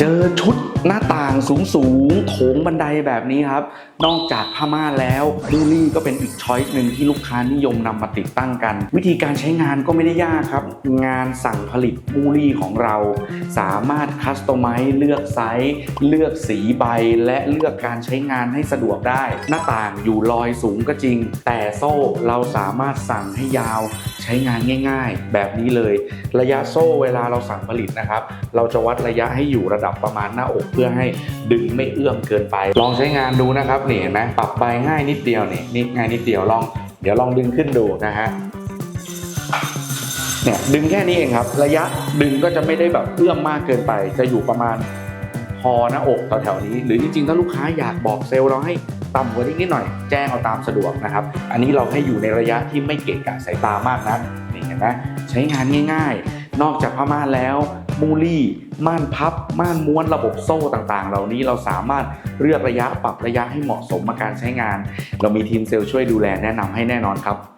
เจอชุดหน้าต่างสูงสูงโถงบันไดแบบนี้ครับ นอกจากผ้าม่านแล้วบูลี่ก็เป็นอีกช้อยส์หนึ่งที่ลูกค้านิยมนำมาติดตั้งกัน วิธีการใช้งานก็ไม่ได้ยากครับ งานสั่งผลิตบูลี่ของเรา สามารถคัสตอมไมซ์เลือกไซส์ เลือกสีใบ และเลือกการใช้งานให้สะดวกได้ หน้าต่างอยู่ลอยสูงก็จริง แต่โซ่เราสามารถสั่งให้ยาว ช้งานง่ายๆ แบบนี้เลย ระยะโซ่เวลาเราสั่งผลิตนะครับ เราจะวัดระยะให้อยู่ระดับประมาณหน้าอกเพื่อให้ดึงไม่เอื้อมเกินไป ลองใช้งานดูนะครับนี่เห็นไหมปรับไปง่ายนิดเดียวนี่นี่ง่ายนิดเดียวลอง เดี๋ยวลองดึงขึ้นดูนะฮะเนี่ยดึงแค่นี้เองครับ ระยะดึงก็จะไม่ได้แบบเอื้อมมากเกินไป จะอยู่ประมาณ พอหน้าอกแถวๆนี้ หรือจริงๆ ถ้าลูกค้าอยากบอกเซลล์เราให้ต่ำกว่านี้นิดหน่อย แจ้งเอาตามสะดวกนะครับ อันนี้เราให้อยู่ในระยะที่ไม่เกะกะสายตามากนะนี่เห็นไหมใช้งานง่าย ๆ นอกจากผ้าม่านแล้วมูลี่ ม่านพับ ม่านม้วนระบบโซ่ต่างๆ เหล่านี้เราสามารถเลือกระยะปรับระยะให้เหมาะสมกับการใช้งาน เรามีทีมเซลล์ช่วยดูแลแนะนำให้แน่นอนครับ